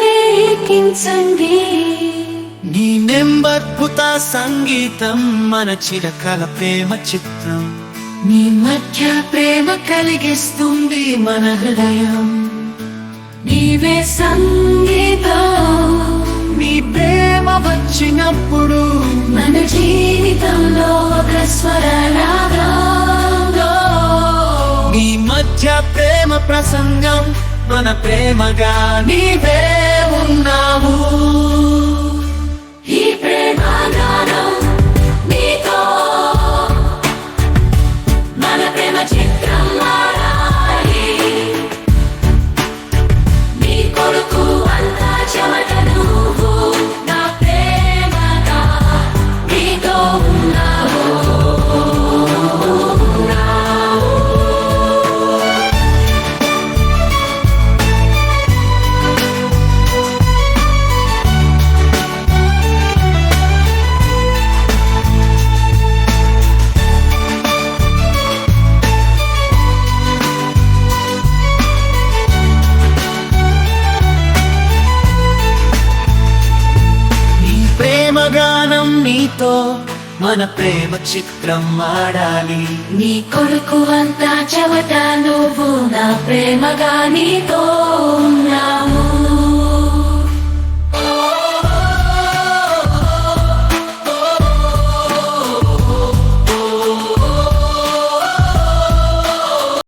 తిలకించండి నీ నెంబద్భుత సంగీతం మన చిరకాల ప్రేమ చిత్రం. మీ మధ్య ప్రేమ కలిగిస్తుంది మన హృదయం. నీవే సంగీతం. నీ ప్రేమ వచ్చినప్పుడు మన జీవితంలో ఒక స్వరరాగంలో నీ మధ్య ప్రేమ ప్రసంగం మన ప్రేమగా నీవే ఉన్నావు. ఈ ప్రేమ గానం నీతో. మన ప్రేమ చిత్రం ప్రేమగానం నీతో మన ప్రేమ చిత్రం ఆడాలి. నీ కొడుకు అంతా చెమట నువ్వు నా ప్రేమగా నీతో ఉన్నా.